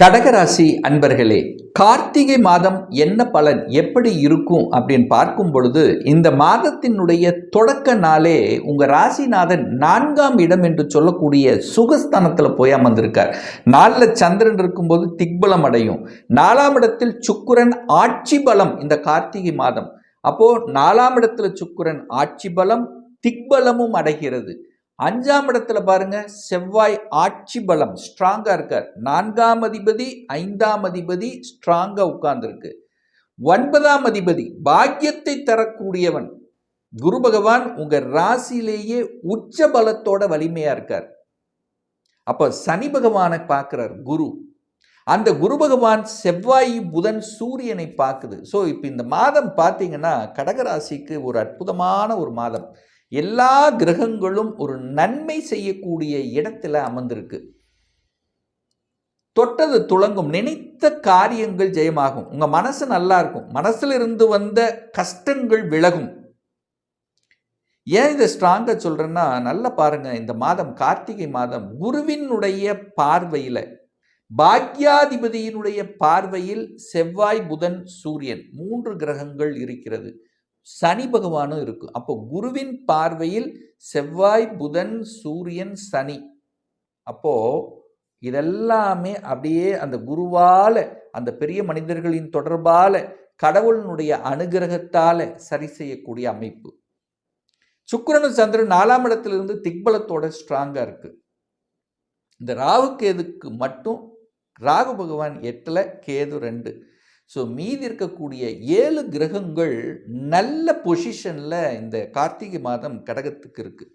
கடகராசி அன்பர்களே கார்த்திகை மாதம் என்ன பலன் எப்படி இருக்கும் அப்படின்னு பார்க்கும் பொழுது இந்த மாதத்தினுடைய தொடக்க நாளே உங்கள் ராசிநாதன் நான்காம் இடம் என்று சொல்லக்கூடிய சுகஸ்தானத்தில் போய் அமர்ந்திருக்கார். நாளில் சந்திரன் இருக்கும்போது திக்பலம் அடையும். நாலாம் இடத்தில் சுக்குரன் ஆட்சி பலம் இந்த கார்த்திகை மாதம். அப்போது நாலாம் இடத்துல சுக்குரன் ஆட்சி பலம் திக்பலமும் அடைகிறது. அஞ்சாம் இடத்துல பாருங்க செவ்வாய் ஆட்சி பலம் ஸ்ட்ராங்காக இருக்கார். நான்காம் அதிபதி ஐந்தாம் அதிபதி ஸ்ட்ராங்காக உட்கார்ந்துருக்கு. ஒன்பதாம் அதிபதி பாக்கியத்தை தரக்கூடியவன். குரு பகவான் உங்கள் ராசியிலேயே உச்ச பலத்தோட வலிமையாக இருக்கார். அப்போ சனி பகவானை பார்க்குறார் குரு. அந்த குரு பகவான் செவ்வாய் புதன் சூரியனை பார்க்குது. ஸோ இப்போ இந்த மாதம் பார்த்தீங்கன்னா கடகராசிக்கு ஒரு அற்புதமான ஒரு மாதம். எல்லா கிரகங்களும் ஒரு நன்மை செய்யக்கூடிய இடத்துல அமர்ந்திருக்கு. தொட்டது துளங்கும் நினைத்த காரியங்கள் ஜெயமாகும். உங்க மனசு நல்லா இருக்கும். மனசுல இருந்து வந்த கஷ்டங்கள் விலகும். ஏன் இதை ஸ்ட்ராங்கா சொல்றேன்னா நல்லா பாருங்க இந்த மாதம் கார்த்திகை மாதம் குருவினுடைய பார்வையில பாக்யாதிபதியினுடைய பார்வையில் செவ்வாய் புதன் சூரியன் மூன்று கிரகங்கள் இருக்கிறது. சனி பகவானும் இருக்கும் அப்போ குருவின் பார்வையில் செவ்வாய் புதன் சூரியன் சனி. அப்போ இதெல்லாமே அப்படியே அந்த குருவால அந்த பெரிய மனிதர்களின் தொடர்பால கடவுளினுடைய அனுகிரகத்தால சரி செய்யக்கூடிய அமைப்பு. சுக்கிரனும் சந்திரன் நாலாம் இடத்திலிருந்து திக்பலத்தோட ஸ்ட்ராங்காக இருக்கு. இந்த ராகு கேதுக்கு மட்டும் ராகு பகவான் எட்டில் கேது ரெண்டு. ஸோ மீதி இருக்கக்கூடிய ஏழு கிரகங்கள் நல்ல பொசிஷனில் இந்த கார்த்திகை மாதம் கடகத்துக்கு இருக்குது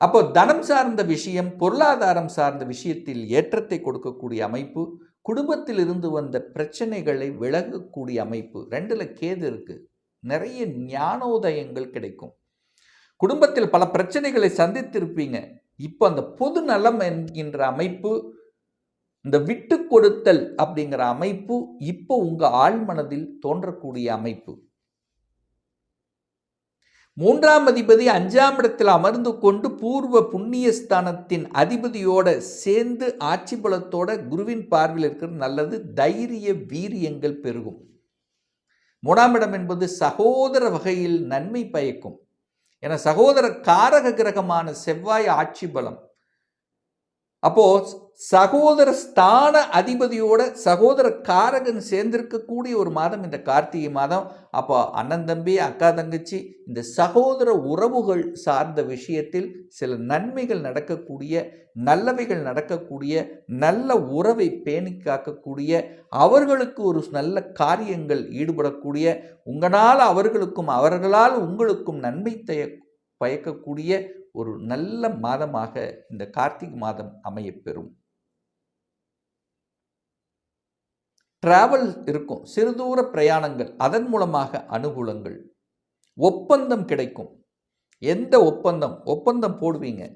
அப்போ தனம் சார்ந்த விஷயம் பொருளாதாரம் சார்ந்த விஷயத்தில் ஏற்றத்தை கொடுக்கக்கூடிய அமைப்பு குடும்பத்தில் இருந்து வந்த பிரச்சனைகளை விலகக்கூடிய அமைப்பு ரெண்டில் கேது இருக்குது நிறைய ஞானோதயங்கள் கிடைக்கும். குடும்பத்தில் பல பிரச்சனைகளை சந்தித்திருப்பீங்க. இப்போ அந்த பொது நலம் என்கின்ற அமைப்பு இந்த விட்டு கொடுத்தல் அப்படிங்கிற அமைப்பு இப்போ உங்கள் ஆழ்மனதில் தோன்றக்கூடிய அமைப்பு. மூன்றாம் அதிபதி அஞ்சாம் இடத்தில் அமர்ந்து கொண்டு பூர்வ புண்ணியஸ்தானத்தின் அதிபதியோட சேர்ந்து ஆட்சி பலத்தோட குருவின் பார்வையில் இருக்கிறது நல்லது தைரிய வீரியங்கள் பெருகும். மூணாம் இடம் என்பது சகோதர வகையில் நன்மை பயக்கும். என சகோதர காரக கிரகமான செவ்வாய் ஆட்சி பலம். அப்போ சகோதர ஸ்தான அதிபதியோட சகோதர காரகன் சேர்ந்திருக்கக்கூடிய ஒரு மாதம் இந்த கார்த்திகை மாதம். அப்போ அண்ணன் தம்பி அக்கா தங்கச்சி இந்த சகோதர உறவுகள் சார்ந்த விஷயத்தில் சில நன்மைகள் நடக்கக்கூடிய நல்லவைகள் நடக்கக்கூடிய நல்ல உறவை பேணி காக்கக்கூடிய அவர்களுக்கு ஒரு நல்ல காரியங்கள் ஈடுபடக்கூடிய உங்களால் அவர்களுக்கும் அவர்களால் உங்களுக்கும் நன்மை தய பயக்கக்கூடிய ஒரு நல்ல மாதமாக இந்த கார்த்திகை மாதம் அமையப்பெறும். டிராவல் இருக்கும். சிறுதூர பிரயாணங்கள். அதன் மூலமாக அனுகூலங்கள். ஒப்பந்தம் கிடைக்கும். எந்த ஒப்பந்தம்? ஒப்பந்தம் போடுவீங்க.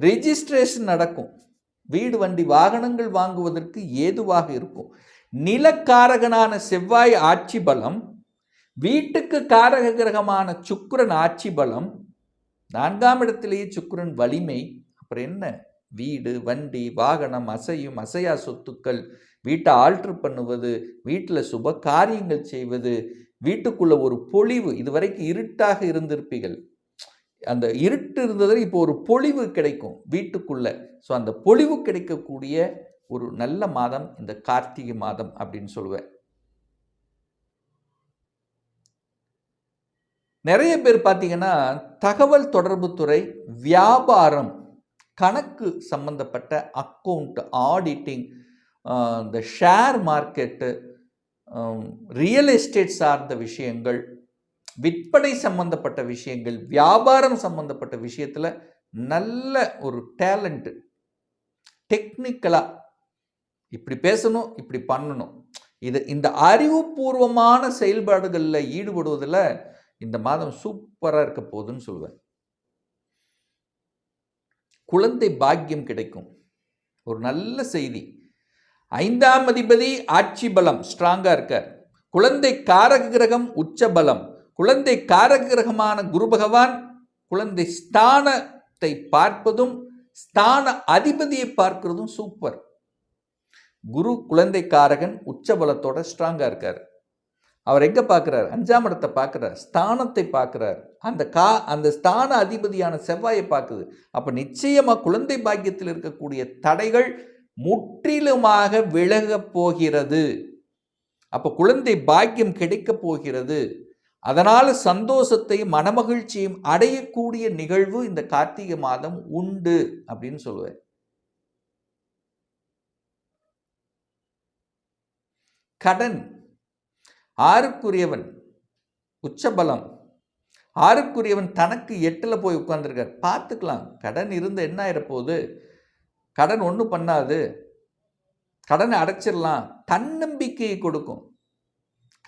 ரெஜிஸ்ட்ரேஷன் நடக்கும். வீடு வண்டி வாகனங்கள் வாங்குவதற்கு ஏதுவாக இருக்கும். நிலக்காரகனான செவ்வாய் ஆட்சி பலம் வீட்டுக்கு காரக கிரகமான சுக்கரன் ஆட்சி பலம் நான்காம் இடத்திலேயே சுக்கரன் வலிமை. அப்புறம் என்ன? வீடு வண்டி வாகனம் அசையும் அசையா சொத்துக்கள் வீட்டை ஆல்ட்ரு பண்ணுவது வீட்டில் சுப காரியங்கள் செய்வது வீட்டுக்குள்ளே ஒரு பொழிவு இதுவரைக்கும் இருட்டாக இருந்திருப்பீர்கள். அந்த இருட்டு இருந்ததில் இப்போ ஒரு பொழிவு கிடைக்கும் வீட்டுக்குள்ளே. ஸோ அந்த பொழிவு கிடைக்கக்கூடிய ஒரு நல்ல மாதம் இந்த கார்த்திகை மாதம் அப்படின்னு சொல்லுவேன். நிறைய பேர் பார்த்தீங்கன்னா தகவல் தொடர்பு துறை வியாபாரம் கணக்கு சம்பந்தப்பட்ட அக்கௌண்ட் ஆடிட்டிங் இந்த ஷேர் மார்க்கெட்டு ரியல் எஸ்டேட் சார்ந்த விஷயங்கள் விற்பனை சம்பந்தப்பட்ட விஷயங்கள் வியாபாரம் சம்பந்தப்பட்ட விஷயத்தில் நல்ல ஒரு டேலண்ட்டு டெக்னிக்கலாக இப்படி பேசணும் இப்படி பண்ணணும். இது இந்த அறிவுபூர்வமான செயல்பாடுகளில் ஈடுபடுவதில் இந்த மாதம் சூப்பராக இருக்க போகுதுன்னு சொல்லுவேன் குழந்தை பாக்கியம் கிடைக்கும். ஒரு நல்ல செய்தி. ஐந்தாம் அதிபதி ஆட்சி பலம் ஸ்ட்ராங்காக இருக்கார். குழந்தை காரக கிரகம் உச்ச பலம். குழந்தை காரக கிரகமான குரு பகவான் குழந்தை ஸ்தானத்தை பார்ப்பதும் ஸ்தான அதிபதியை பார்க்கிறதும் சூப்பர் குரு குழந்தை காரகன் உச்ச பலத்தோட ஸ்ட்ராங்காக இருக்கார். அவர் எங்கே பார்க்குறார்? அஞ்சாம் இடத்தை பார்க்குறார். ஸ்தானத்தை பார்க்குறார். அந்த கா அந்த ஸ்தான அதிபதியான செவ்வாயை பார்க்குது. அப்போ நிச்சயமாக குழந்தை பாக்கியத்தில் இருக்கக்கூடிய தடைகள் முற்றிலுமாக விலகப் போகிறது. அப்போ குழந்தை பாக்கியம் கிடைக்கப் போகிறது. அதனால் சந்தோஷத்தையும் மனமகிழ்ச்சியும் அடையக்கூடிய நிகழ்வு இந்த கார்த்திகை மாதம் உண்டு அப்படின்னு சொல்லுவேன். கடன். ஆறுக்குரியவன் உச்சபலம். ஆறுக்குரியவன் தனக்கு எட்டில் போய் உட்கார்ந்துருக்கார். பார்த்துக்கலாம். கடன் இருந்து என்ன ஆயிரப்போகுது? கடன் ஒன்றும் பண்ணாது. கடனை அடைச்சிடலாம். தன்னம்பிக்கையை கொடுக்கும்.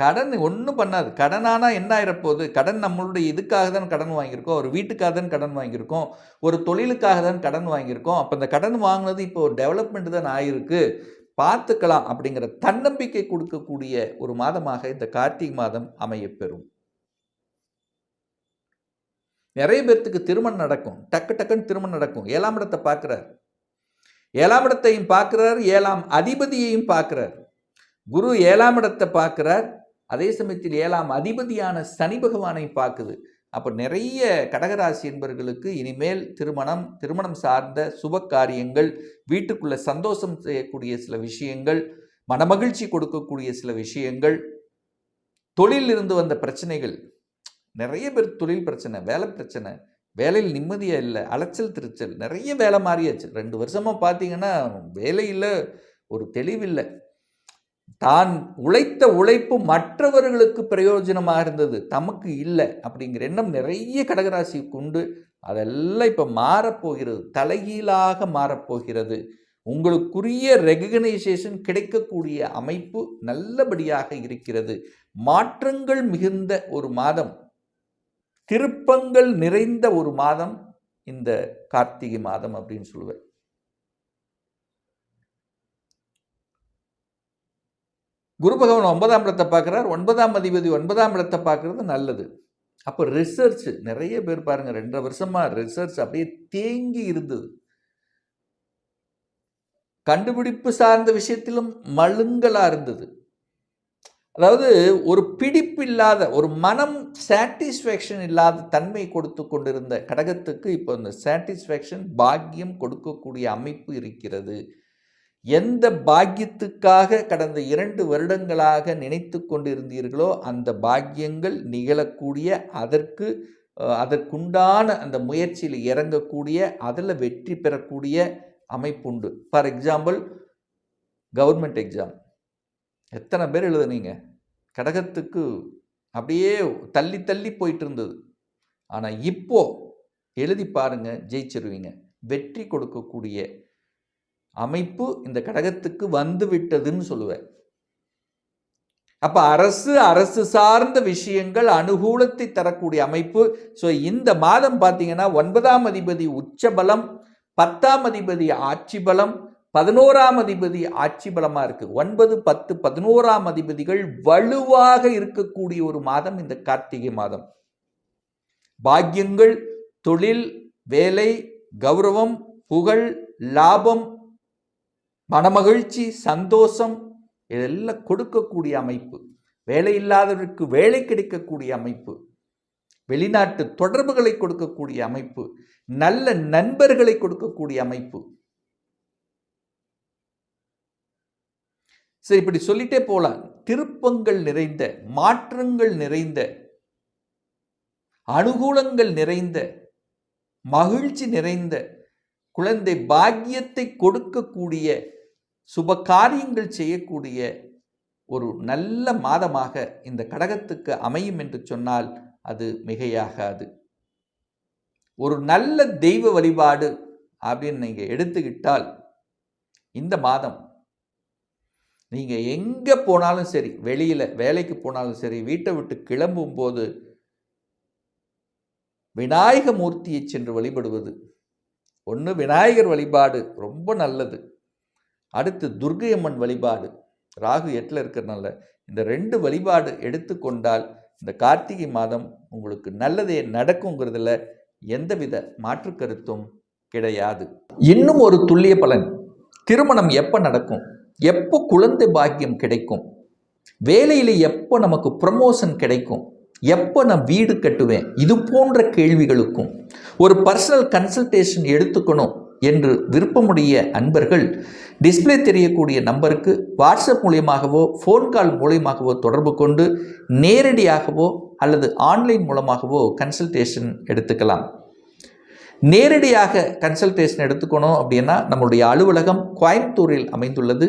கடன் ஒன்றும் பண்ணாது. கடனானா என்ன ஆயிரப்போகுது? கடன் நம்மளுடைய இதுக்காக தான் கடன் வாங்கியிருக்கோம். ஒரு வீட்டுக்காக தான் கடன் வாங்கியிருக்கோம். ஒரு தொழிலுக்காக தான் கடன் வாங்கியிருக்கோம். அப்போ இந்த கடன் வாங்கினது இப்போ ஒரு டெவலப்மெண்ட் தான் ஆயிருக்கு. பார்த்துக்கலாம் அப்படிங்கிற தன்னம்பிக்கை கொடுக்கக்கூடிய ஒரு மாதமாக இந்த கார்த்திகை மாதம் அமையப்பெறும். நிறைய பேர்த்துக்கு திருமணம் நடக்கும். டக்கு டக்குன்னு திருமணம் நடக்கும். ஏழாம் இடத்தை பார்க்குறார். ஏழாம் இடத்தையும் பார்க்கிறார் ஏழாம் அதிபதியையும் பார்க்கிறார். குரு ஏழாம் இடத்தை பார்க்கிறார் அதே சமயத்தில் ஏழாம் அதிபதியான சனி பகவானை பார்க்குது. அப்போ நிறைய கடகராசி என்பவர்களுக்கு இனிமேல் திருமணம் திருமணம் சார்ந்த சுப காரியங்கள் வீட்டுக்குள்ளே சந்தோஷம் செய்யக்கூடிய சில விஷயங்கள் மனமகிழ்ச்சி கொடுக்கக்கூடிய சில விஷயங்கள் தொழிலிருந்து வந்த பிரச்சனைகள். நிறைய பேர் தொழில் பிரச்சனை வேலை பிரச்சனை வேலையில் நிம்மதியாக இல்லை அலைச்சல் திருச்சல் நிறைய வேலை மாறியாச்சு. ரெண்டு வருஷமாக பார்த்தீங்கன்னா வேலையில் ஒரு தெளிவில்லை தான் உழைத்த உழைப்பு மற்றவர்களுக்கு பிரயோஜனமாக இருந்தது தமக்கு இல்லை அப்படிங்கிற எண்ணம் நிறைய கடகராசிக்கு உண்டு. அதெல்லாம் இப்போ மாறப்போகிறது தலைகீழாக மாறப்போகிறது. உங்களுக்குரிய ரெகனைசேஷன் கிடைக்கக்கூடிய அமைப்பு நல்லபடியாக இருக்கிறது. மாற்றங்கள் மிகுந்த ஒரு மாதம். திருப்பங்கள் நிறைந்த ஒரு மாதம் இந்த கார்த்திகை மாதம் அப்படின்னு சொல்லுவேன். குரு பகவான் ஒன்பதாம் இடத்தை பார்க்குறார். ஒன்பதாம் அதிபதி ஒன்பதாம் இடத்தை பார்க்குறது நல்லது. அப்போ ரிசர்ச் நிறைய பேர் பாருங்கள் ரெண்டரை வருஷமாக ரிசர்ச் அப்படியே தேங்கி இருந்தது. கண்டுபிடிப்பு சார்ந்த விஷயத்திலும் மழுங்கலாக இருந்தது. அதாவது ஒரு பிடிப்பு இல்லாத ஒரு மனம் சாட்டிஸ்ஃபேக்ஷன் இல்லாத தன்மை கொடுத்து கொண்டிருந்த கடகத்துக்கு இப்போ இந்த சாட்டிஸ்ஃபேக்ஷன் பாக்கியம் கொடுக்கக்கூடிய அமைப்பு இருக்கிறது. எந்த பாக்கியத்துக்காக கடந்த இரண்டு வருடங்களாக நினைத்து கொண்டிருந்தீர்களோ அந்த பாக்கியங்கள் நிகழக்கூடிய அதற்கு அதற்குண்டான அந்த முயற்சியில் இறங்கக்கூடிய அதில் வெற்றி பெறக்கூடிய அமைப்புண்டு ஃபார் எக்ஸாம்பிள் கவர்மெண்ட் எக்ஸாம் எத்தனை பேர் எழுதுனீங்க? கடகத்துக்கு அப்படியே தள்ளி தள்ளி போயிட்டு இருந்தது ஆனால் இப்போ எழுதி பாருங்க ஜெயிச்சிருவீங்க. வெற்றி கொடுக்கக்கூடிய அமைப்பு இந்த கடகத்துக்கு வந்து விட்டதுன்னு சொல்லுவேன். அப்போ அரசு அரசு சார்ந்த விஷயங்கள் அனுகூலத்தை தரக்கூடிய அமைப்பு. ஸோ இந்த மாதம் பார்த்தீங்கன்னா ஒன்பதாம் அதிபதி உச்சபலம் பத்தாம் அதிபதி ஆட்சி பலம் பதினோராம் அதிபதி ஆட்சி பலமாக இருக்குது ஒன்பது பத்து பதினோராம் அதிபதிகள் வலுவாக இருக்கக்கூடிய ஒரு மாதம் இந்த கார்த்திகை மாதம். பாக்கியங்கள் தொழில் வேலை கௌரவம் புகழ் லாபம் மனமகிழ்ச்சி சந்தோஷம் இதெல்லாம் கொடுக்கக்கூடிய அமைப்பு. வேலை இல்லாதவருக்கு வேலை கிடைக்கக்கூடிய அமைப்பு. வெளிநாட்டு தொடர்புகளை கொடுக்கக்கூடிய அமைப்பு. நல்ல நண்பர்களை கொடுக்கக்கூடிய அமைப்பு. சரி இப்படி சொல்லிட்டே போகலாம் திருப்பங்கள் நிறைந்த மாற்றங்கள் நிறைந்த அனுகூலங்கள் நிறைந்த மகிழ்ச்சி நிறைந்த குழந்தை பாக்கியத்தை கொடுக்கக்கூடிய சுப காரியங்கள் செய்யக்கூடிய ஒரு நல்ல மாதமாக இந்த கடகத்துக்கு அமையும் என்று சொன்னால் அது மிகையாகாது. ஒரு நல்ல தெய்வ வழிபாடு அப்படின்னு நீங்கள் எடுத்துக்கிட்டால் இந்த மாதம் நீங்கள் எங்கே போனாலும் சரி வெளியில் வேலைக்கு போனாலும் சரி வீட்டை விட்டு கிளம்பும் போது விநாயக மூர்த்தியை சென்று வழிபடுவது. ஒன்று விநாயகர் வழிபாடு ரொம்ப நல்லது. அடுத்து துர்க்கை அம்மன் வழிபாடு. ராகு எட்டில் இருக்கிறனால இந்த ரெண்டு வழிபாடு எடுத்துக்கொண்டால் இந்த கார்த்திகை மாதம் உங்களுக்கு நல்லதே நடக்குங்கிறதுல எந்தவித மாற்று கருத்தும் கிடையாது. இன்னும் ஒரு துல்லிய பலன். திருமணம் எப்போ நடக்கும்? எப்போ குழந்தை பாக்கியம் கிடைக்கும். வேலையில் எப்போ நமக்கு ப்ரமோஷன் கிடைக்கும்? எப்போ நான் வீடு கட்டுவேன்? இது போன்ற கேள்விகளுக்கும். ஒரு பர்சனல் கன்சல்டேஷன் எடுத்துக்கணும் என்று விருப்பமுடைய அன்பர்கள் டிஸ்ப்ளே தெரியக்கூடிய நம்பருக்கு வாட்ஸ்அப் மூலியமாகவோ ஃபோன் கால் மூலியமாகவோ தொடர்பு கொண்டு நேரடியாகவோ அல்லது ஆன்லைன் மூலமாகவோ கன்சல்டேஷன் எடுத்துக்கலாம். நேரடியாக கன்சல்டேஷன் எடுத்துக்கணும் அப்படின்னா நம்மளுடைய அலுவலகம் கோயம்புத்தூரில் அமைந்துள்ளது.